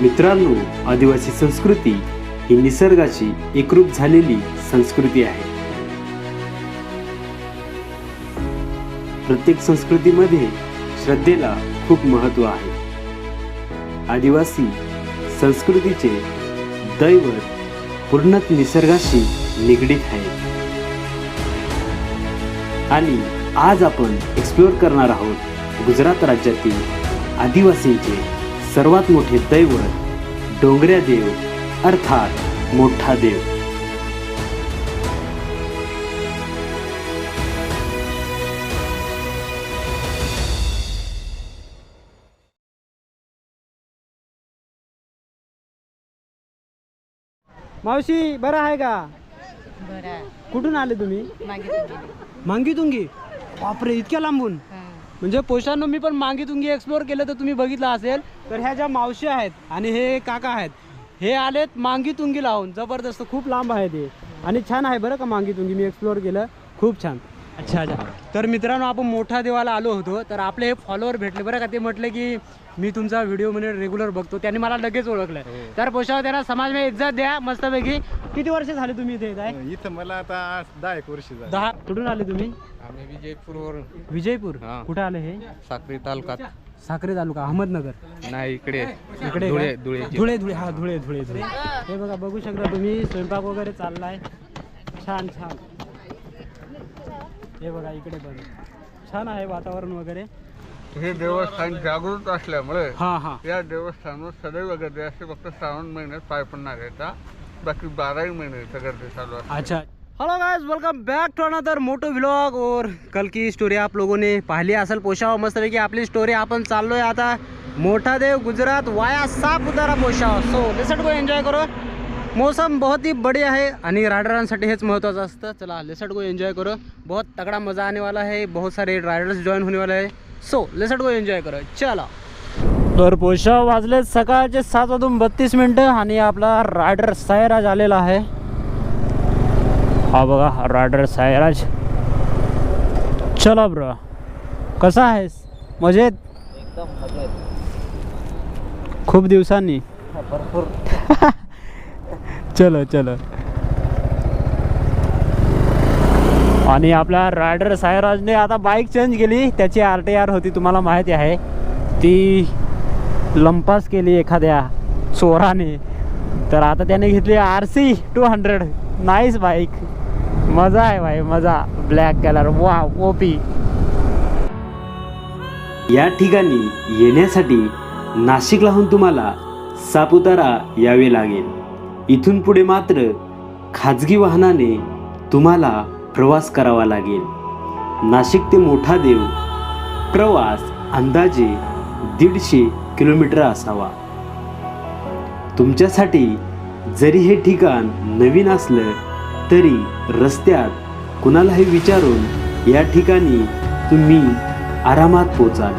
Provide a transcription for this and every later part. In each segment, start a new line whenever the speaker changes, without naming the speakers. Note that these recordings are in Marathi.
मित्रांनो आदिवासी संस्कृती ही निसर्गाची एकरूप झालेली संस्कृती आहे. प्रत्येक संस्कृतीमध्ये श्रद्धेला खूप महत्त्व आहे. आदिवासी संस्कृतीचे दैवत पूर्णत निसर्गाशी निगडीत आहे आणि आज आपण एक्सप्लोअर करणार आहोत गुजरात राज्यातील आदिवासींचे सर्वात मोठे दैवत डोंगऱ्या देव अर्थात मोठा देव
मावशी बरं आहे का
बरं.
कुठून आले तुम्ही
गेले.
मांगीतुंगी बापरे इतक्या लांबून. म्हणजे पोषांनो मी पण मांगीतुंगी एक्सप्लोअर केलं तर तुम्ही बघितलं असेल. तर ह्या ज्या मावशी आहेत आणि हे काका आहेत हे आलेत मांगीतुंगी लावून. जबरदस्त खूप लांब आहे ते. आणि छान आहे बरं का मांगी तुंगी मी एक्सप्लोअर केलं. खूप छान. अच्छा अच्छा. तर मित्रांनो आपण मोठा देवाला आलो होतो. तर आपले हे फॉलोअर भेटले. बरं का ते म्हटले की मी तुमचा व्हिडिओ म्हणजे रेग्युलर बघतो. त्यांनी मला लगेच ओळखलं तर पोषाव त्यांना समाज में इज्जत द्या मस्तपैकी. किती वर्ष झाले तुम्ही इथे येत आहे
इथं मला आता दहा एक वर्ष झाली.
दहा. कुठून आले तुम्ही?
आम्ही विजयपूरवरून.
विजयपूर.
हा.
कुठे आले हे?
साक्री तालुक्यात
साक्री तालुका अहमदनगर.
नाही इकडे.
इकडे
धुळे? धुळे
धुळे धुळे. हा धुळे धुळे धुळे. हे बघा बघू शकता तुम्ही स्वयंपाक वगैरे चाललाय. छान छान. हे बघा इकडे पण छान आहे वातावरण वगैरे.
हे देवस्थान जागृत असल्यामुळे
हा हा.
या देवस्थानावर सदैव गर्दी असते फक्त श्रावण महिन्यात पाय पडणार येतात बाकी बाराही महिने इथं गर्दी चालू असते.
अच्छा. Hello guys welcome back to another moto vlog और कल की स्टोरी आप लोगों ने पाहिली असेल पोशाव मस्तपैकी आपली स्टोरी आपण चाललोय आता मोठा देव गुजरात वाया सापुतारा पोशाव सो लेसट गो एन्जॉय करो. मौसम बहुत ही बढ़िया है आणि रायडरांसाठी हेच महत्त्वाचं असतं. चला लेसट गो एन्जॉय करो. बहुत तगड़ा मज़ा आने वाला है. बहुत सारे रायडर्स जॉईन होने वाले है. सो लेसट गो एन्जॉय करो चला. तर पोशाव वाजले सकाळचे सात वाजून बत्तीस मिनटं आणि आपला रायडर सायराज आलेला आहे. हा बघा रायडर सायराज. चला ब्रो. कसा आहेस? मजेत? खूप दिवसांनी. चलो चलो. आणि आपल्या रायडर सायराजने आता बाईक चेंज केली. त्याची आर टी आर होती तुम्हाला माहिती आहे. ती लंपास केली एखाद्या चोराने. तर आता त्याने घेतली R C two hundred nice bike मजा आहे भाई मजा. ब्लॅक कलर वा ओपी
या ठिकाणी येण्यासाठी नाशिकलाहून तुम्हाला सापुतारा यावे लागेल. इथून पुढे मात्र खाजगी वाहनाने तुम्हाला प्रवास करावा लागेल. नाशिक ते मोठा देव प्रवास अंदाजे दीडशे किलोमीटर असावा. तुमच्यासाठी जरी हे ठिकाण नवीन असलं तरी रस्त्यात कुणालाही विचारून या ठिकाणी तुम्ही आरामात पोचाल.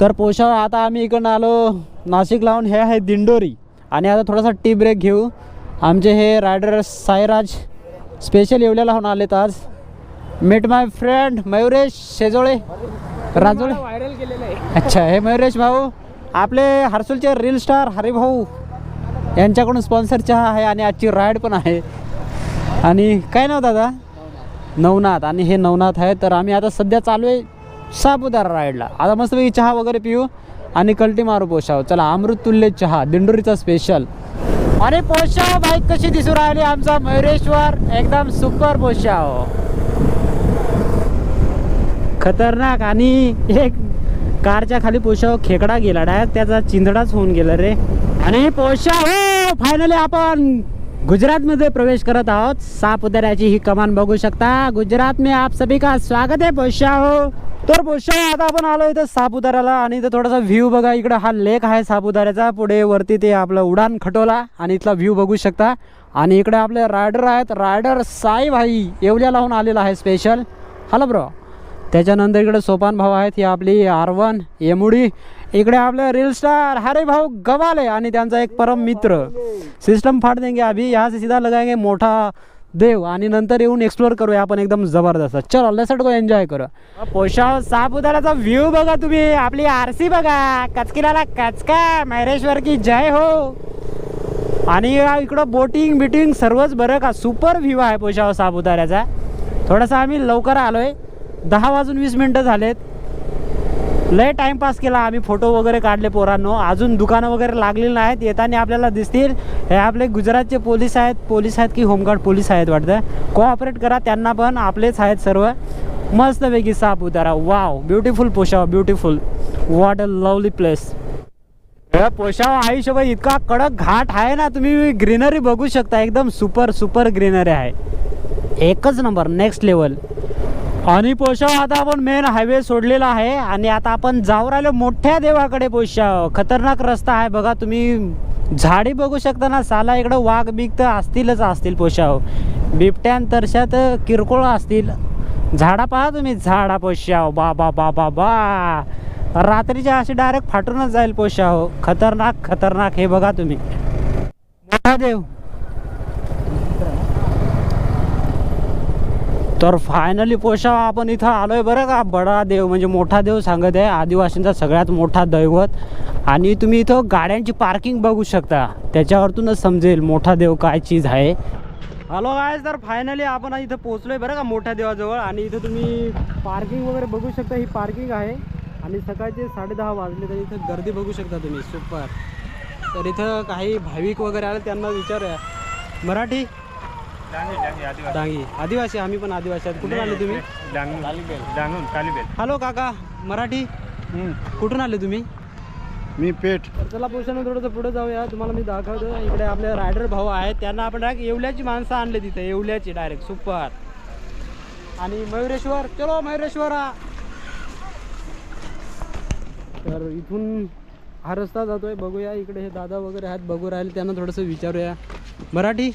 तर पोषाव आता आम्ही इकडनं आलो. नाशिक लावून हे आहे दिंडोरी. आणि आता थोडासा टी ब्रेक घेऊ. आमचे हे रायडर साईराज स्पेशल येवल्याला होऊन आलेत आज. Meet my friend Mayuresh Shejole Rajole.
Viral केलेलं आहे.
अच्छा हे मयुरेश भाऊ आपले हर्सुलचे रील स्टार हरिभाऊ यांच्याकडून स्पॉन्सर चहा आहे आणि आजची राईड पण आहे. आणि काय नाव दादा? नवनाथ. आणि हे नवनाथ आहे तर आम्ही आता सध्या चालू आहे सापुतारा राईडला आता मस्तपैकी चहा वगैरे पिऊ आणि कल्टी मारू पोशाव. चला अमृत तुल्य चहा दिंडोरीचा स्पेशल अरे पोशाव बाईक कशी दिसू राहिली आमचा मयुरेश्वर? एकदम सुपर पोशाव हो. खतरनाक. आणि एक कारच्या खाली पोशाव खेकडा गेला डायरेक्ट त्याचा चिंधडाच होऊन गेला रे. आणि पोशाव हो फायनली आपण गुजरात मध्ये प्रवेश करत आहोत. सापुतऱ्याची ही कमान बघू शकता. गुजरात में आप सभी का स्वागत आहे पोशाव हो. तर पोशाव आता आपण आलो इथं सापुताऱ्याला आणि इथं थोडासा व्ह्यू बघा. इकडं हा लेक आहे सापुताऱ्याचा. पुढे वरती ते आपलं उडान खटोला आणि इथला व्ह्यू बघू शकता. आणि इकडे आपले रायडर आहेत. रायडर साई भाई येवल्या लावून आलेला आहे स्पेशल हॅलो ब्रो त्याच्यानंतर इकडे सोपान भाऊ आहेत. ही आपली आर वन येमुडी. इकडे आपले रील स्टार हरे भाऊ गवाले आणि त्यांचा एक परम मित्र. सिस्टम फाट देंगे अभी. यहाँ से सीधा लगाएंगे मोठा देव आणि नंतर येऊन एक्सप्लोअर करूया आपण एकदम जबरदस्त. चल लेसट तो एन्जॉय करू. पोशाव सापुताराचा व्ह्यू बघा तुम्ही. आपली आरसी बघा. कचकिराला कचका. मैरेश्वर की जय हो. आणि इकडं बोटिंग बिटिंग सर्वच बरं का. सुपर व्ह्यू आहे पोशाव सापुताऱ्याचा. थोडासा आम्ही लवकर आलोय. दहा वाजून वीस मिनटं झालेत. लय टाइमपास केला. आम्ही फोटो वगैरे काढले पोरांनो. अजून दुकानं वगैरे लागलेली नाहीत. येताना आपल्याला दिसतील. हे आपले गुजरातचे पोलीस आहेत पोलीस आहेत की होमगार्ड पोलीस आहेत वाटतं. कोऑपरेट करा त्यांना पण आपलेच आहेत सर्व. मस्तपैकी साप उतारा. Wow beautiful पोशाव beautiful what a lovely place पोशाव आयुष्यभर इतका कडक घाट आहे ना तुम्ही ग्रीनरी बघू शकता. एकदम सुपर सुपर ग्रीनरी आहे. एकच नंबर नेक्स्ट लेवल आणि पोशाव आता आपण मेन हायवे सोडलेला आहे. आणि आता आपण जाऊ राहिलो मोठ्या देवाकडे पोशाव खतरनाक रस्ता आहे बघा तुम्ही झाडे बघू शकता ना साला इकडं वाघ बिग तर असतीलच असतील पोशाव बिबट्यान तरशात किरकोळ असतील. झाडा पहा तुम्ही झाडा पोशाव बा बा बा बा बा. रात्रीच्या अशी डायरेक्ट फाटूनच जाईल पोशाव खतरनाक खतरनाक हे बघा तुम्ही. मोठा देव तर फायनली पोषा आपण इथं आलोय बरं का? बडा देव म्हणजे मोठा देव सांगत आहे. आदिवासींचा सगळ्यात मोठा दैवत. आणि तुम्ही इथं गाड्यांची पार्किंग बघू शकता. त्याच्यावरतूनच समजेल मोठा देव काय चीज आहे. हॅलो काय तर फायनली आपण इथं पोहोचलोय बरं का मोठ्या देवाजवळ. आणि इथं तुम्ही पार्किंग वगैरे बघू शकता. ही पार्किंग आहे. आणि सकाळचे साडेदहा वाजले तर इथं गर्दी बघू शकता तुम्ही. सुपर तर इथं काही भाविक वगैरे आले त्यांना विचारूया. मराठी? डांगी आदिवासी. आम्ही पण आदिवासी आहेत. कुठून आले तुम्ही?
डांगून. कालीबेल
हॅलो काका. मराठी? कुठून आले तुम्ही?
मी पेठ.
चला पोषण थोडंसं पुढे जाऊया. तुम्हाला मी दाखवतो. इकडे आपले रायडर भाऊ आहेत. त्यांना आपण डायरेक्ट येवल्याची माणसं आणले तिथे. येवल्याची डायरेक्ट सुपर आणि मयुरेश्वर. चलो मयुरेश्वरा. तर इथून हा रस्ता जातोय. बघूया. इकडे हे दादा वगैरे आहेत. बघू राहिले. त्यांना थोडंसं विचारूया. मराठी?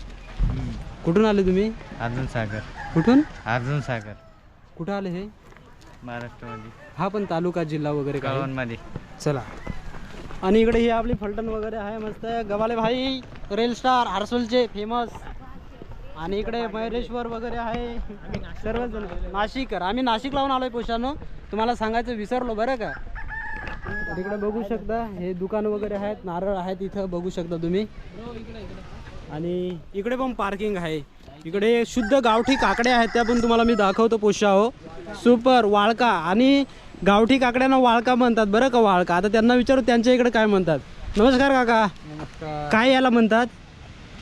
कुठून आले तुम्ही?
अर्जुन सागर.
कुठून?
अर्जुन सागर.
कुठं आले हे?
महाराष्ट्रामध्ये
हा पण तालुका जिल्हा वगैरे काय?
गावांमध्ये
चला. आणि इकडे ही आपली फलटण वगैरे आहे मस्त. गवाले भाई रेल स्टार हर्सुलचे फेमस आणि इकडे मयुरेश्वर वगैरे आहे. सर्वजण. नाशिककर. आम्ही नाशिक लावून आलोय पोशानो. तुम्हाला सांगायचं विसरलो बरं का? तर इकडे बघू शकता हे दुकान वगैरे आहेत नारळ आहेत इथं बघू शकता तुम्ही. आणि इकडे पण पार्किंग आहे. इकडे शुद्ध गावठी काकड्या आहेत त्या पण तुम्हाला मी दाखवतो पोशाहो सुपर वाळका. आणि गावठी काकड्यांना वाळका म्हणतात बरं का वाळका? आता त्यांना विचारू त्यांच्या इकडे काय म्हणतात? नमस्कार काका.
नमस्कार.
काय याला म्हणतात?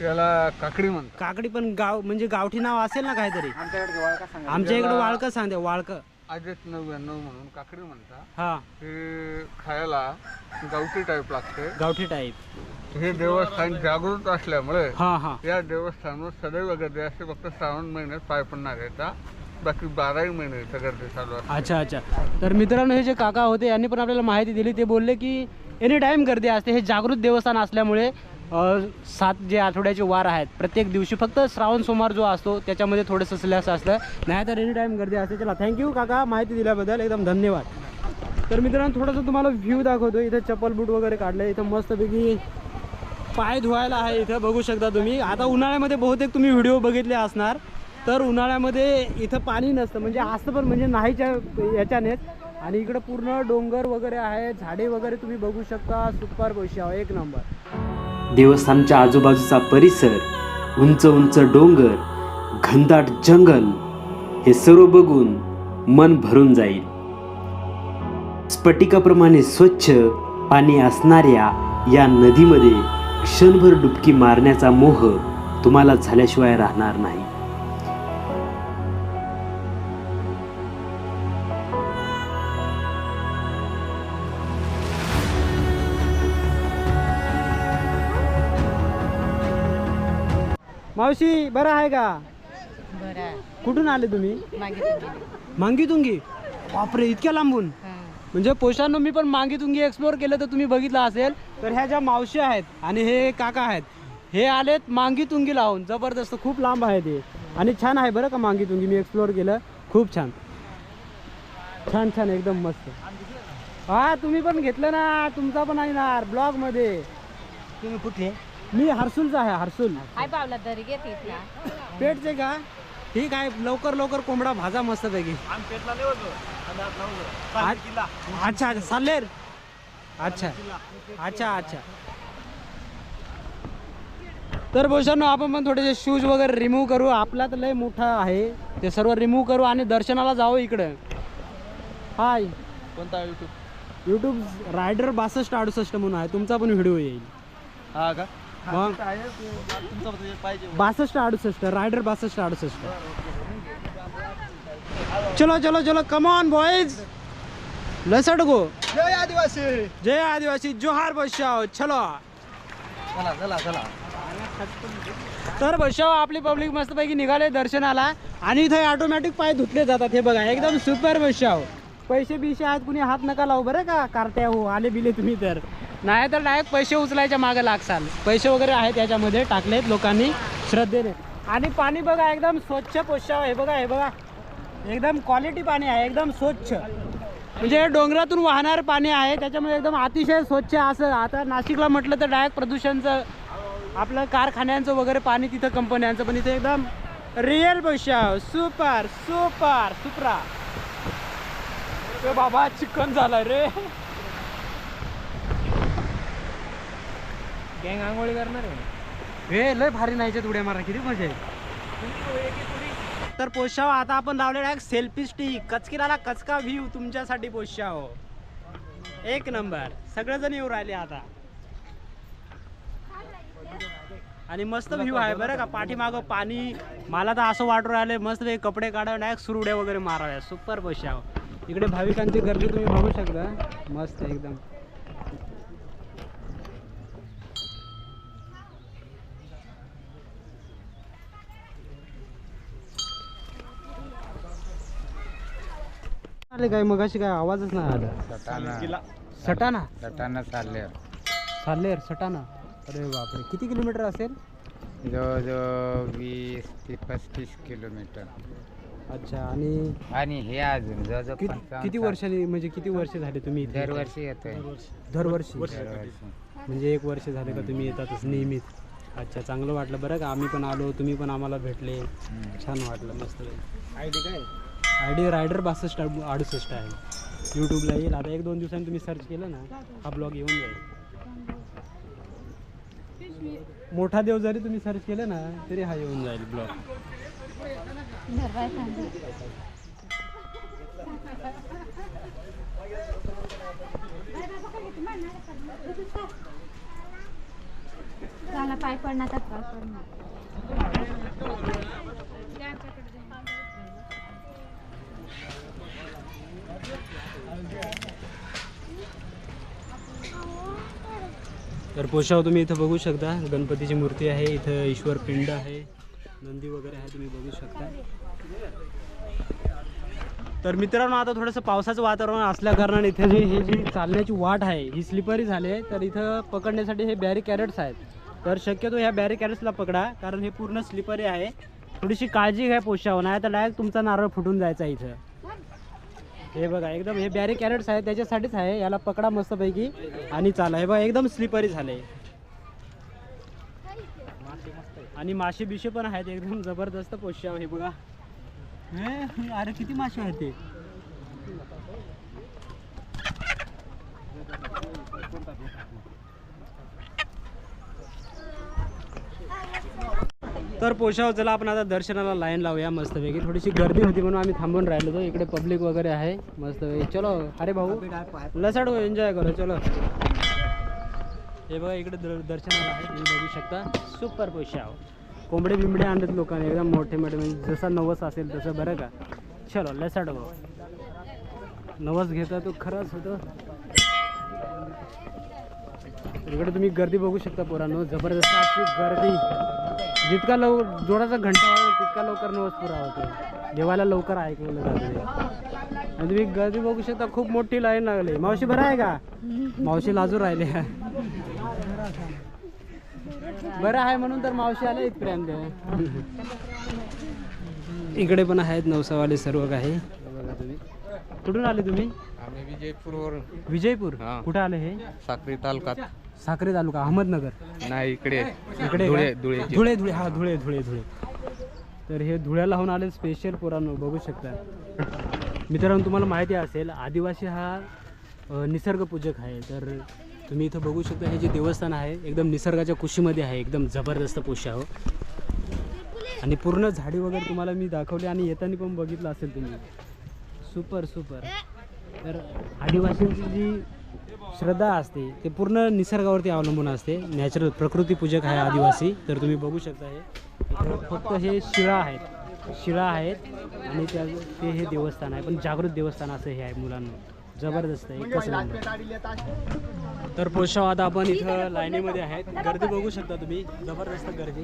याला काकडी म्हणतात.
काकडी पण गाव म्हणजे गावठी नाव असेल ना काहीतरी. आमच्या इकडे वाळकं सांगते वाळकं.
आजच नव्याण्णव म्हणून काकडी म्हणतात
हा.
हे खायला गावठी टाईप लागते.
गावठी टाईप
हे देवस्थान जागृत असल्यामुळे
हा हा.
या देवस्थानावर सदैव गर्दी असते फक्त श्रावण महिन्यात पाय पडणार येतात बाकी बाराही महिने इथं गर्दी चालू असते.
अच्छा अच्छा. तर मित्रांनो हे जे काका होते यांनी पण आपल्याला माहिती दिली. ते बोलले की एनी टाईम गर्दी असते. हे जागृत देवस्थान असल्यामुळे सात जे आठवड्याचे वार आहेत प्रत्येक दिवशी फक्त श्रावण सोमवार जो असतो त्याच्यामध्ये थोडंसं स्लॅस असतं. नाही तर एनी टाईम गर्दी असते. चला थँक्यू काका माहिती दिल्याबद्दल एकदम धन्यवाद. तर मित्रांनो थोडंसं तुम्हाला व्ह्यू दाखवतो इथं चप्पल बूट वगैरे काढलं इथं मस्तपैकी पाय धुवायला आहे इथं बघू शकता तुम्ही. आता उन्हाळ्यामध्ये बहुतेक तुम्ही व्हिडिओ बघितले असणार. तर उन्हाळ्यामध्ये इथं पाणी नसतं. म्हणजे असतं पण म्हणजे नाहीच्या याच्यानेच. आणि इकडं पूर्ण डोंगर वगैरे आहे झाडे वगैरे तुम्ही बघू शकता. सुपर गोष्टी एक नंबर
देवस्थानच्या आजूबाजूचा परिसर उंच उंच डोंगर घनदाट जंगल हे सर्व बघून मन भरून जाईल. स्फटिकाप्रमाणे स्वच्छ पाणी असणाऱ्या या नदीमध्ये क्षणभर डुबकी मारण्याचा मोह तुम्हाला झाल्याशिवाय राहणार नाही.
मावशी बरं आहे का?
बरं
कुठून आले तुम्ही?
मागितलं
मांगीतुंगी? बापरे इतक्या लांबून. म्हणजे पोशांनो मी पण मांगीतुंगी एक्सप्लोअर केलं तर तुम्ही बघितलं असेल. तर ह्या ज्या मावशी आहेत आणि हे काका आहेत हे आलेत मांगीतुंगी लावून. जबरदस्त खूप लांब आहे ते. आणि छान आहे बरं का मांगीतुंगी मी एक्सप्लोअर केलं. खूप छान. छान छान एकदम मस्त. हा तुम्ही पण घेतलं ना. तुमचा पण आहे ना ब्लॉगमध्ये. तुम्ही कुठे मी हर्सुलचा आहे हर्सुल
हाय पावला तरी घेत इथला
पेटचे का ठीक आहे लवकर लवकर कोंबडा भाजा मस्त पैकी. अच्छा अच्छा साल्लेर अच्छा. अच्छा अच्छा. तर भूषण आपण पण थोडेसे शूज वगैरे रिमूव्ह करू. आपला तर लय मोठा आहे. ते सर्व रिमूव्ह करू आणि दर्शनाला जाऊ इकडं. हाय.
कोणता युट्यूब
यूट्यूब रायडर बासष्ट अडुसष्ट म्हणून आहे. तुमचा पण व्हिडिओ येईल.
हा का?
मग? बासष्ट अडुसष्ट रायडर बासष्ट अडुसष्ट. चलो चलो चलो कम ऑन बॉयज लसट गो
जय आदिवासी.
जय आदिवासी जोहार बशाव चलो.
चला चला चला.
तर बशाव आपली पब्लिक मस्तपैकी निघाले दर्शनाला. आणि इथे ऑटोमॅटिक पाय धुतले जातात हे बघा एकदम सुपर बशाव पैसे बिशे आहेत कुणी हात नका लावू बरं का? कारट्या हो आले बिले तुम्ही तर. नाही तर डायरेक्ट पैसे उचलायच्या मागे लागसाल पैसे वगैरे आहेत याच्यामध्ये टाकलेत लोकांनी श्रद्धेने. आणि पाणी बघा एकदम स्वच्छ पोशाव हे बघा हे बघा. एकदम क्वालिटी पाणी आहे एकदम स्वच्छ. म्हणजे डोंगरातून वाहणारं पाणी आहे त्याच्यामुळे एकदम अतिशय स्वच्छ असं. आता नाशिकला म्हटलं तर डायरेक्ट प्रदूषणचं आपलं कारखान्यांचं वगैरे पाणी तिथं कंपन्यांचं पण इथे एकदम रिअल बशाव सुपर सुपर सुपरा बाबा चिकन झाला रे. गँग आंघोळी करणार आहे. हे लय भारी नाहीचे उड्या मारा किती मजा आहे. तर पोशाव आता आपण लावलेला आहे सेल्फी स्टिक कचकिराला कचका व्ह्यू तुमच्यासाठी पोशाव? एक नंबर. सगळेजण येऊ राहिले आता. आणि मस्त व्ह्यू आहे बरं का पाठीमागं पाणी. मला तर असं वाटून राहिले मस्त पैकी कपडे काढावे डायरेक्ट सुरुड्या वगैरे माराव्या सुपर पोशाव. इकडे भाविकांची गर्दी तुम्ही बघू शकता. मस्त एकदम. आले काय? मगाशी काय आवाजच नाही आला.
सटाणा.
सटाणा?
सटाणा चालले
चाललेर सटाणा. अरे बापरे. किती किलोमीटर असेल?
जवळजवळ वीस ते पस्तीस किलोमीटर.
अच्छा आणि
आणि हे अजून जवळजवळ पंचावन्न
किती
साठ.
वर्षांनी म्हणजे किती वर्ष झाले तुम्ही इथे?
दरवर्षी येतोय.
दरवर्षी?
दरवर्षी.
म्हणजे एक वर्ष झाले का तुम्ही येतातच नेहमीच. अच्छा चांगलं वाटलं बरं का? आम्ही पण आलो तुम्ही पण आम्हाला भेटले.
हम्म.
छान वाटलं मस्त. आय डी काय? आय डी रायडर बासष्ट अडुसष्ट आहे. यूट्यूबला येईल. आता एक दोन दिवसांनी तुम्ही सर्च केलं ना हा ब्लॉग येऊन जाईल. मोठा देव जरी तुम्ही सर्च केलं ना तरी हा येऊन जाईल ब्लॉग
पाय पडणार पाय पडणार.
तर पोशाव तुम्ही इथं बघू शकता. गणपतीची मूर्ती आहे इथं ईश्वर पिंड आहे. नंदी वगैरे आहे तुम्ही बघू शकता. तर मित्रांनो आता थोडंसं पावसाचं वातावरण असल्या कारणाने इथे जी ही जी चालण्याची वाट आहे ही स्लिपरी झाली आहे. तर इथं पकडण्यासाठी हे बॅरी कॅरेट्स आहेत. तर शक्यतो ह्या बॅरी कॅरेट्सला पकडा कारण हे पूर्ण स्लिपरी आहे. थोडीशी काळजी घ्या पोशाव नाही तर डायरेक्ट तुमचा नारळ फुटून जायचा इथं. हे बघा एकदम हे बॅरी कॅरेट्स आहे त्याच्यासाठीच आहे. याला पकडा मस्तपैकी आणि चाला. हे बघा एकदम स्लिपरी झाले. आणि मासे बिशे पण आहेत एकदम जबरदस्त पोश्या हे बघा. अरे किती मासे आहेत ते? तर पोशाव चला आपण आता दर्शनाला लाईन लावूया मस्तपैकी. थोडीशी गर्दी होती म्हणून आम्ही थांबून राहिलो होतो. इकडे पब्लिक वगैरे आहे. मस्तपैकी. चलो अरे भाऊ लसाडू एन्जॉय करू चलो. हे बघा इकडे दर्शनाला आहे. तुम्ही बघू शकता. सुपर पोशाव कोंबडे बिंबडे आणलेत लोकांनी एकदम मोठे मोठे. म्हणजे जसा नवस असेल तसं बरं का? चलो लसाड भाऊ हो. नवस घेता तो खरंच होतो. इकडे तुम्ही गर्दी बघू शकता पोरांनो. जबरदस्त अशी गर्दी. जितका लव जोराचा घंटा वाजला तितका लवकर नवस पुरा होतो. देवाला लवकर ऐकलं जातं आणि तुम्ही गर्दी बघू शकता खूप मोठी लाईन लागली. मावशी बरं आहे का? मावशी लाजू राहिले. बरं आहे म्हणून तर मावशी आले इथपर्यंत. इकडे पण आहेत नवसावाले सर्व काही. कुठून आले तुम्ही?
आम्ही विजयपूरवरून.
विजयपूर?
हा.
कुठे आले हे?
साक्री तालुक्यात.
साक्री तालुका अहमदनगर.
नाही इकडे
इकडे
धुळे? धुळे.
धुळे धुळे. हा धुळे धुळे धुळे. तर हे धुळ्याला होऊन आले स्पेशल पुराण बघू शकता. मित्रांनो तुम्हाला माहिती असेल आदिवासी हा अ, निसर्गपूजक आहे. तर तुम्ही इथं बघू शकता हे जे देवस्थान आहे एकदम निसर्गाच्या कुशीमध्ये आहे. एकदम जबरदस्त पोषा हो. आणि पूर्ण झाडी वगैरे तुम्हाला मी दाखवली आणि येताना पण बघितलं असेल तुम्ही. Super super. तर आदिवासींची जी श्रद्धा असते. ते पूर्ण निसर्गावरती अवलंबून असते. नॅचरल प्रकृती पूजक आहे आदिवासी. तर तुम्ही बघू शकता हे. इथं फक्त हे शिळा आहेत. शिळा आहेत आणि त्या ते हे देवस्थान आहे. पण जागृत देवस्थान असं हे आहे मुलांना. जबरदस्त आहे. एकच तर पोषाव आपण इथं लाईनीमध्ये आहेत. गर्दी बघू शकता तुम्ही. जबरदस्त गर्दी.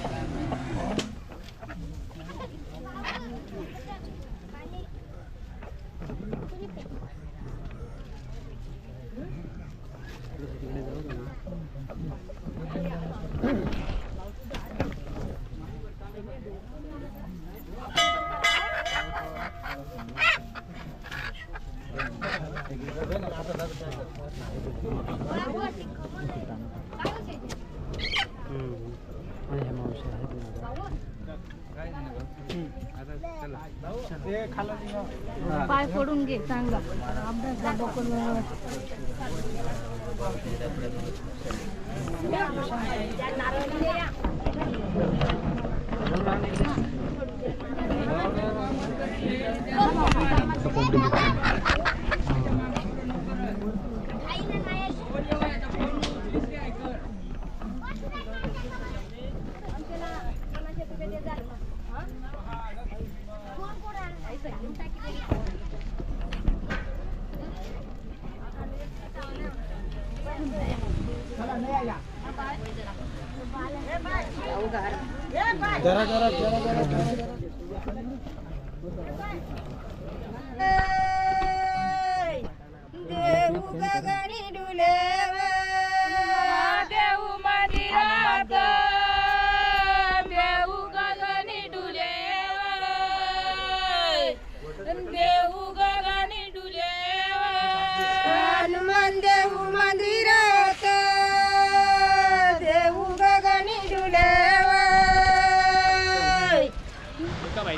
पाय पडून घे चांगला. अभ्यास जा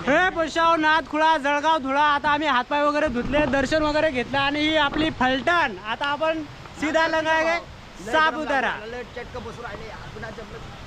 हे पोशाव नाथ खुळा जळगाव धुळा आता आम्ही हातपाय वगैरे धुतले दर्शन वगैरे घेतलं आणि ही आपली फलटण. आता आपण सीधा लगाय सापुतारा.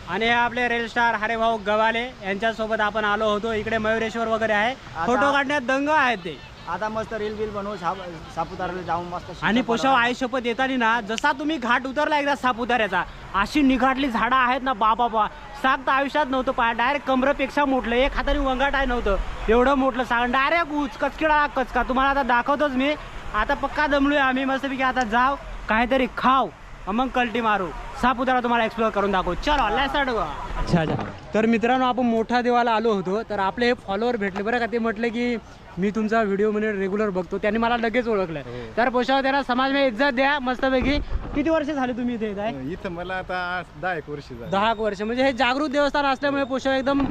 आणि हे आपले रेल स्टार हरेभाऊ गवाले यांच्यासोबत आपण आलो होतो इकडे मयुरेश्वर वगैरे आहे. फोटो काढण्यात दंग आहेत ते.
आता मस्त रील बिल बनवू साप सापुताराला जाऊन मस्त
आणि पोशाव आई शपथ येताना ना जसा तुम्ही घाट उतरला एकदा सापुताऱ्याचा अशी निघाटली झाडं आहेत ना बाबा बा साग तर आयुष्यात नव्हतं पहा डायरेक्ट कमरेपेक्षा मोठलं. एक हाताने वंगाट आहे नव्हतं. एवढं मोठलं सांग डायरेक्ट उच कचकिडा कचका. तुम्हाला आता दाखवतोच मी. आता पक्का दमलोय आम्ही. मस्तपैकी आता जाव. काहीतरी खाव. मग कल्टी मारू. सापुतारा तुम्हाला एक्सप्लोर करून दाखवू. चलो लेट्स गो. अच्छा अच्छा. तर मित्रांनो आपण मोठा देवाला आलो होतो तर आपले हे फॉलोअर भेटले. बरं का ते म्हटले की मी तुमचा व्हिडिओ म्हणजे रेग्युलर बघतो. त्यांनी मला लगेच ओळखलं. तर पोशाव त्यांना समाज में इज्जत द्या मस्तपैकी. किती वर्ष झाले तुम्ही इथे येत आहे
इथं मला आता दहा एक वर्ष झाली.
दहा एक वर्ष. म्हणजे हे जागृत देवस्थान असल्यामुळे पोशाव एकदम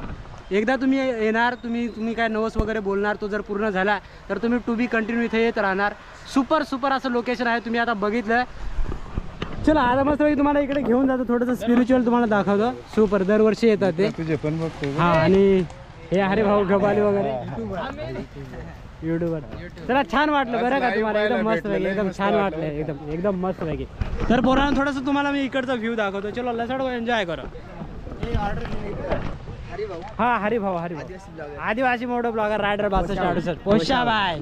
एकदा तुम्ही येणार तुम्ही तुम्ही काय नवस वगैरे बोलणार तो जर पूर्ण झाला तर तुम्ही टू बी कंटिन्यू इथे येत राहणार. सुपर सुपर असं लोकेशन आहे तुम्ही आता बघितलं. चला आता मस्त तुम्हाला इकडे घेऊन जातो थोडंसं स्पिरिच्युअल तुम्हाला दाखवतो. सुपर दरवर्षी येतात ते.
तुझे पण बघतो.
हा आणि हे हरे भाऊ गबाले वगैरे. युट्यूबर चला छान वाटलं बरं का तुम्हाला. एकदम मस्त पैकी एकदम छान वाटलं एकदम एकदम मस्त पैकी. तर पोरांना थोडंसं तुम्हाला मी इकडचा व्ह्यू दाखवतो. चलो लसड एन्जॉय करा. हा हरी भाऊ हरी भाऊ आदिवासी मोठं ब्लॉगर रायडर बासष्ट अडुसष्ट पोषा बाय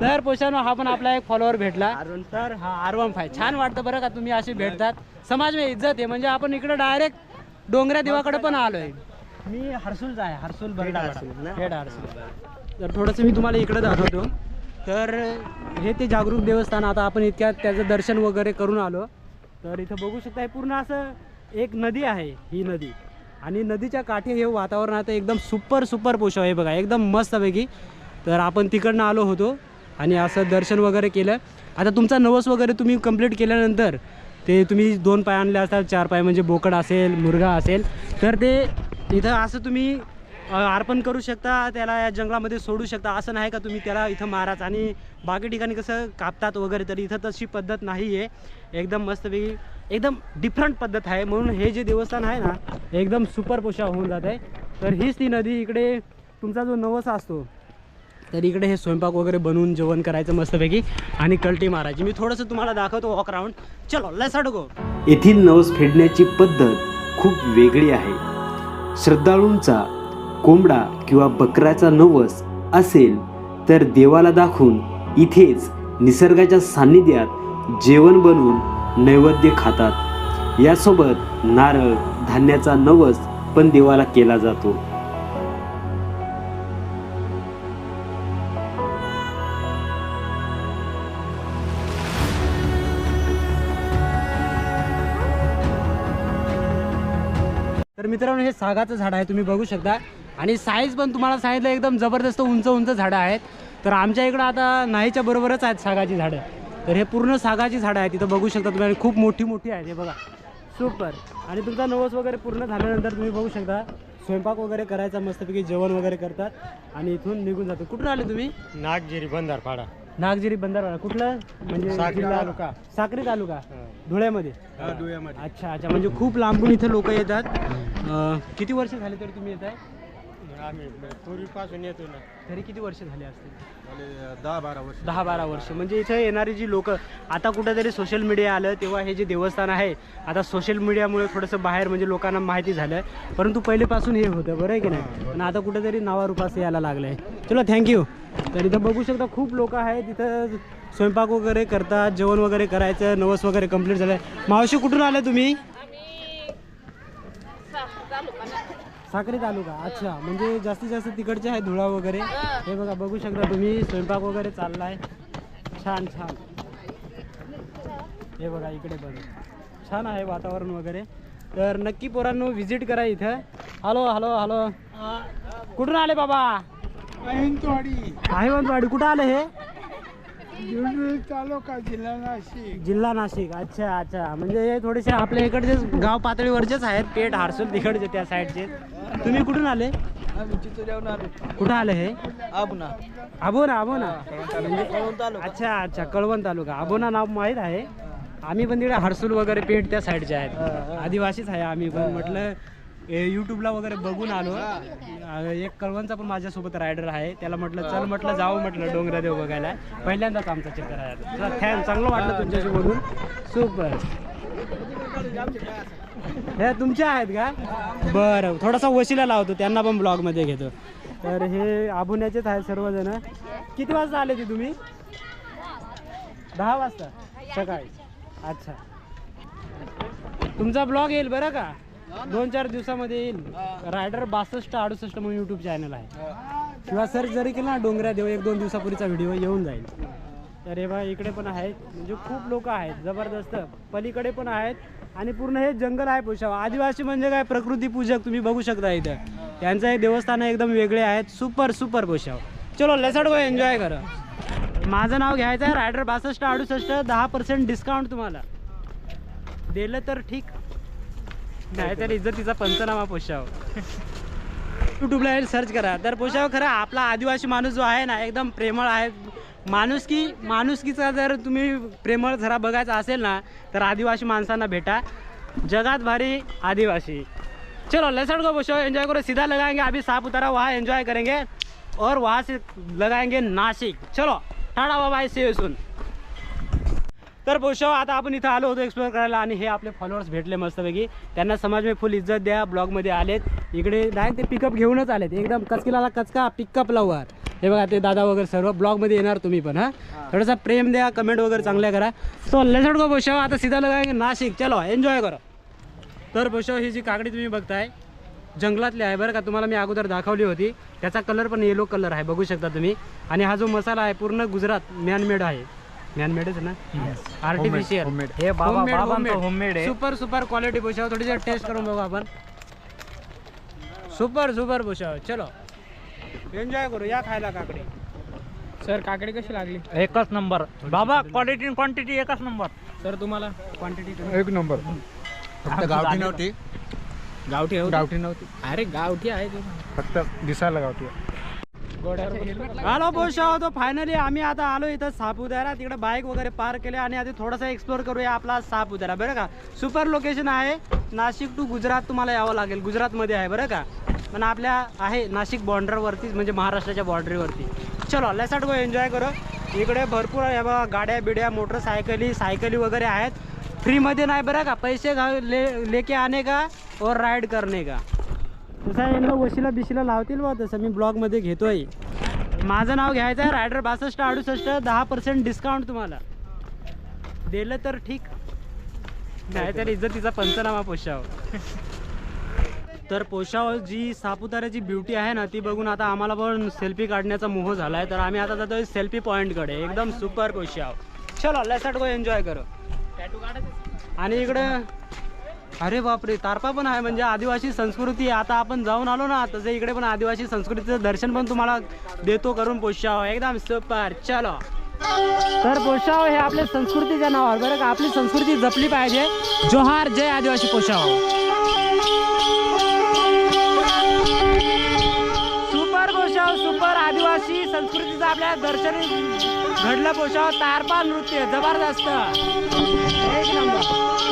तर पोषानो हा पण आपला एक फॉलोअर भेटला. तर हा आर वन फाय. छान वाटतं बरं का तुम्ही अशी भेटतात. समाज में इज्जत आहे. म्हणजे आपण इकडे डायरेक्ट डोंगऱ्या देवाकडे पण आलोय. मी हर्सुलचा आहे. हर्सुल बरडा हेड हर्सुल. तर थोडंसं मी तुम्हाला इकडे दाखवतो. तर हे ते जागरूक देवस्थान आता आपण इतक्यात त्याचं दर्शन वगैरे करून आलो. तर इथं बघू शकता हे पूर्ण असं एक नदी आहे ही नदी. आणि नदीच्या काठी हे वातावरण आता एकदम सुपर सुपर पोषक आहे बघा. एकदम मस्तपैकी तर आपण तिकडनं आलो होतो आणि असं दर्शन वगैरे केलं. आता तुमचा नवस वगैरे तुम्ही कंप्लीट केल्यानंतर ते तुम्ही दोन पाय आणले असतात चार पाय म्हणजे बोकड असेल मुर्गा असेल. तर ते इथं असं तुम्ही अर्पण करू शकता त्याला या जंगलामध्ये सोडू शकता. असं नाही का तुम्ही त्याला इथं माराच. आणि बाकी ठिकाणी कसं कापतात वगैरे तर इथं तशी पद्धत नाही आहे एकदम मस्तपैकी एकदम डिफरंट पद्धत आहे. म्हणून हे जे देवस्थान आहे ना एकदम सुपर पोषाव होऊन जात आहे. तर हीच ती नदी इकडे तुमचा जो नवस असतो तर इकडे हे स्वयंपाक वगैरे बनवून जेवण करायचं मस्तपैकी आणि कल्टी मारायची. मी थोडंसं तुम्हाला दाखवतो वॉक राऊंड चलो लेट्स गो
येथील नवस फेडण्याची पद्धत खूप वेगळी आहे. श्रद्धाळूंचा कोंबडा किंवा बकऱ्याचा नवस असेल तर देवाला दाखवून इथेच निसर्गाच्या सान्निध्यात जेवण बनवून नैवेद्य खातात. यासोबत नारळ धान्याचा नवस पण देवाला केला जातो.
तर मित्रांनो हे सागाचं झाड आहे तुम्ही बघू शकता. आणि साईज पण तुम्हाला सांगितलं एकदम जबरदस्त उंच उंच झाडं आहेत. तर आमच्या इकडं आता नाहीच्या बरोबरच आहेत सागाची झाडं. तर हे पूर्ण सागाची झाडं आहेत तिथं बघू शकता तुम्ही. आणि खूप मोठी मोठी आहेत हे बघा. सुपर आणि तुमचा नवस वगैरे पूर्ण झाल्यानंतर तुम्ही बघू शकता स्वयंपाक वगैरे करायचा मस्तपैकी जेवण वगैरे करतात. आणि इथून निघून जातो. कुठून आले तुम्ही?
नागजिरी बंधारपाडा.
नागजिरी बंधारवाडा कुठलं? म्हणजे
साक्री तालुका.
साक्री तालुका. धुळ्यामध्ये? अच्छा अच्छा. म्हणजे खूप लांबून इथे लोक येतात. किती वर्ष झाले तरी तुम्ही येत आहे
आम्ही पूर्वीपासून येतो ना.
तरी किती वर्ष झाले असतील?
दहा बारा वर्ष.
दहा बारा वर्ष. म्हणजे इथे येणारी जी लोक आता कुठेतरी सोशल मीडिया आलं तेव्हा हे जे देवस्थान आहे आता सोशल मीडियामुळे थोडंसं बाहेर म्हणजे लोकांना माहिती झालं परंतु पहिलेपासून हे होतं बरं आहे की नाही? पण आता कुठेतरी नावारूपास यायला लागलं आहे चलो थँक्यू तर इथं बघू शकता खूप लोक आहेत इथं स्वयंपाक वगैरे करतात जेवण वगैरे करायचं नवस वगैरे कंप्लीट झालं मावशी कुठून आले तुम्ही? साक्री तालुका अच्छा. म्हणजे जास्तीत जास्त तिकडचे आहे धुळा वगैरे. हे. बघा बघू शकता तुम्ही स्वयंपाक वगैरे चाललाय. छान छान. हे बघा इकडे बघा. छान आहे वातावरण वगैरे. तर नक्की पोरांनो व्हिजिट करा इथं. हॅलो हॅलो हॅलो कुठून आले बाबा? अहिवंतवाडी कुठं आले हे?
तालुका जिल्हा नाशिक.
जिल्हा नाशिक. अच्छा अच्छा. म्हणजे हे थोडेसे आपल्या इकडचे गाव पातळीवरचेच आहेत. पेठ हारसूल तिकडचे त्या साईडचे. तुम्ही कुठून आले?
आम्ही
कुठं आले हे?
आबना.
आबोना आबोना. अच्छा अच्छा. कळवण तालुका. आबोना नाव माहीत आहे. आम्ही पण तिकडे हर्सूल वगैरे पेठ त्या साईडचे आहेत. आदिवासीच आहे आम्ही पण. म्हटलं यूट्यूबला वगैरे बघून आलो. एक कळवणचा पण माझ्यासोबत रायडर आहे. त्याला म्हटलं चल म्हटलं जाऊ म्हटलं डोंगरादेव बघायला. पहिल्यांदाच आमचा चक्कर आहे. थँक चांगलं वाटलं तुमच्याशी बोलून. सुपर हे तुमच्या आहेत का? बरं थोडासा वशिला लावतो त्यांना पण ब्लॉगमध्ये घेतो. तर हे आबुण्याचेच आहेत सर्वजण. किती वाजता आले ते तुम्ही? दहा वाजता सकाळी. अच्छा. तुमचा ब्लॉग येईल बरं का? दोन चार दिवसामध्ये येईल. रायडर बासष्ट अडुसष्ट म्हणून यूट्यूब चॅनल आहे. किंवा सर्च जरी केलं ना डोंगऱ्या देव एक दोन दिवसापूर्वीचा व्हिडिओ येऊन जाईल. तर हे बघा इकडे पण आहेत. म्हणजे खूप लोक आहेत जबरदस्त. पलीकडे पण आहेत. आणि पूर्ण हे जंगल आहे पोशाव आदिवासी म्हणजे काय? प्रकृती पूजक तुम्ही बघू शकता इथं. त्यांचं हे देवस्थान एकदम वेगळे आहेत. सुपर सुपर पोशाव चलो लेसड गो एन्जॉय करा. माझं नाव घ्यायचं आहे रायडर बासष्ट अडुसष्ट दहा पर्सेंट डिस्काउंट तुम्हाला. दिलं तर ठीक. नाहीतर इज्जतीचा पंचनामा पोशाव. यूट्यूबला सर्च करा. तर पोशाव खरा आपला आदिवासी माणूस जो आहे ना एकदम प्रेमळ आहे. माणुसकी माणुसकीचा जर तुम्ही प्रेमळ जरा बघायचा असेल ना तर आदिवासी माणसांना भेटा. जगात भारी आदिवासी. चलो लेसड को पोशाव. एंजॉय करो. सीधा लगाएंगे. अभी साफ उतारा. वहाँ एंजॉय करेंगे. और वहाँ से लगाएंगे नासिक. चलो टाटा बाबा से सुन तर पोषाव आता आपण इथं आलो होतो एक्सप्लोअर करायला आणि हे आपले फॉलोअर्स भेटले मस्तपैकी. त्यांना समाज में फुल इज्जत द्या ब्लॉगमध्ये आलेत. इकडे डायरेक्ट ते पिकअप घेऊनच आलेत. एकदम कचकिलाला कचका पिकअप लवकर हे बघा ते दादा वगैरे सर्व ब्लॉगमध्ये येणार तुम्ही पण हां? थोडासा प्रेम द्या कमेंट वगैरे चांगल्या करा. सो लेसड गो पोषाव आता सीधा लगाएंगे नाशिक. चलो एन्जॉय करा. तर पोषाव ही जी काकडी तुम्ही बघताय जंगलातली आहे बरं का. तुम्हाला मी अगोदर दाखवली होती. त्याचा कलर पण येलो कलर आहे बघू शकता तुम्ही. आणि हा जो मसाला आहे पूर्ण गुजरात मॅनमेड आहे. मॅनमेडच ना आर्टिफिशियल
हे बाबा बाबांचं homemade आहे.
सुपर सुपर क्वालिटी पोशाव थोडीशी टेस्ट करून बघू आपण सुपर सुपर पोशाव चलो एन्जॉय करू या खायला काकडी
सर काकडी कशी लागली एकच नंबर बाबा क्वालिटी क्वांटिटी एकच नंबर
सर तुम्हाला क्वांटिटी
एक नंबर फक्त गावठी नव्हती.
गावठी आहे
गावठी नव्हती.
अरे गावठी आहे ते
फक्त दिसायला गावठी
हॅलो पोषा होतो फायनली आम्ही आता आलो इथं सापुतारा तिकडे बाईक वगैरे पार्क केले आणि आता थोडासा एक्सप्लोर करूया आपला सापुतारा बरं का? सुपर लोकेशन आहे. नाशिक टू गुजरात तुम्हाला यावं लागेल. गुजरातमध्ये आहे बरं का? पण आपल्या आहे नाशिक बॉर्डरवरतीच म्हणजे महाराष्ट्राच्या बॉर्डरीवरती चलो लेसाट गो एन्जॉय करू. इकडे भरपूर आहे बघा गाड्या बिड्या मोटरसायकली सायकली वगैरे आहेत. फ्रीमध्ये नाही बरं का? पैसे घा ले लेके आने का? और राईड करणे का? तसं यांना वशीला बिशीला लावतील बा तसं. मी ब्लॉगमध्ये घेतोय. माझं नाव घ्यायचं आहे रायडर बासष्ट अडुसष्ट दहा पर्सेंट डिस्काउंट तुम्हाला. दिलं तर ठीक. नाहीतर इज्जतीचा पंचनामा पोशाव तर पोशाव जी सापुताऱ्याची ब्युटी आहे ना ती बघून आता आम्हाला पण सेल्फी काढण्याचा मोह झाला आहे तर आम्ही आता जातोय सेल्फी पॉईंटकडे एकदम सुपर पोशाव चलो लेट्स गो एन्जॉय करू. आणि इकडं अरे बापरे तारपा पण आहे म्हणजे आदिवासी संस्कृती आता आपण जाऊन आलो ना तसं इकडे पण आदिवासी संस्कृतीचं दर्शन पण तुम्हाला देतो करून पोषाव एकदम सुपर चलो. तर पोषाव हे आपल्या संस्कृतीच्या नावावर बरं का? आपली संस्कृती जपली पाहिजे. जोहार जय आदिवासी पोषाव सुपर पोषाव सुपर आदिवासी संस्कृतीचं आपल्या दर्शन घडलं पोषाव तारपा नृत्य जबरदस्त. एक नंबर.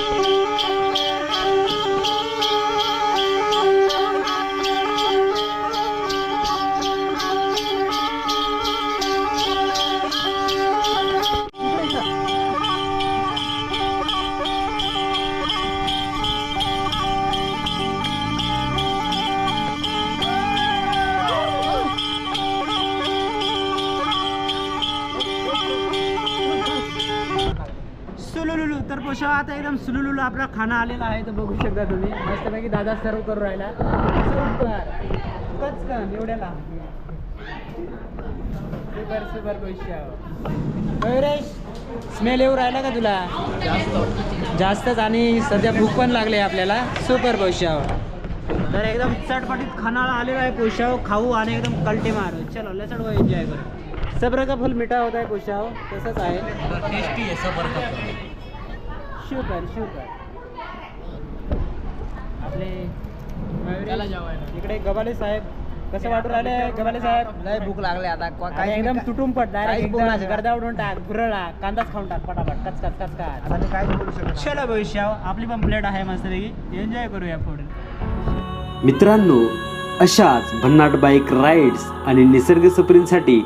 आता एकदम सुलुलू आपला खाना आलेला आहे तर बघू शकता तुम्ही. मस्तपैकी दादा सर्व करू राहिला. सुपर. कचकन एवढ्याला. सुपर सुपर गोष्ट स्मेल येऊ राहिला का तुला? जास्तच. आणि सध्या भूक पण लागली आहे आपल्याला. सुपर पोषाव तर एकदम चटपटीत खानाला आलेला आहे पोशाव. खाऊ आणि एकदम कलटे मारू. चलो लेचड एन्जॉय करू सबर का फुल मिठा होता है पोशाव. तसंच आहे.
टेस्टी आहे सबर
शुगर शुगर आपले इकडे गबाले साहेब. कसं वाटून राहिले गबाले साहेब?
लय भूक लागले आता.
आणि एकदम तुटून पड डायरेक्ट एकदम गर्दा उडून टाक गुरळा कांदाच खाऊन टाक पटापट. कचकच कचकच
काय बोलू शकत
चलो भविष्याव आपली पण प्लेट आहे मस्तपैकी. एन्जॉय करूया पुढे
मित्रांनो अशाच भन्नाट बाईक राईड्स आणि निसर्ग सफरींसाठी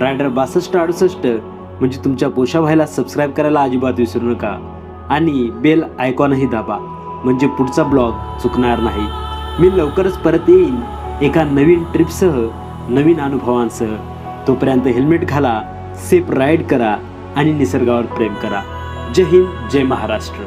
रायडर बासष्ट अडुसष्ट म्हणजे तुमच्या पोषा भाईला सबस्क्राईब करायला अजिबात विसरू नका. आणि बेल आयकॉनही दाबा. म्हणजे पुढचा ब्लॉग चुकणार नाही. मी लवकरच परत येईन एका नवीन ट्रिपसह नवीन अनुभवांसह. तोपर्यंत हेल्मेट घाला सेफ राईड करा आणि निसर्गावर प्रेम करा. जय हिंद जय महाराष्ट्र.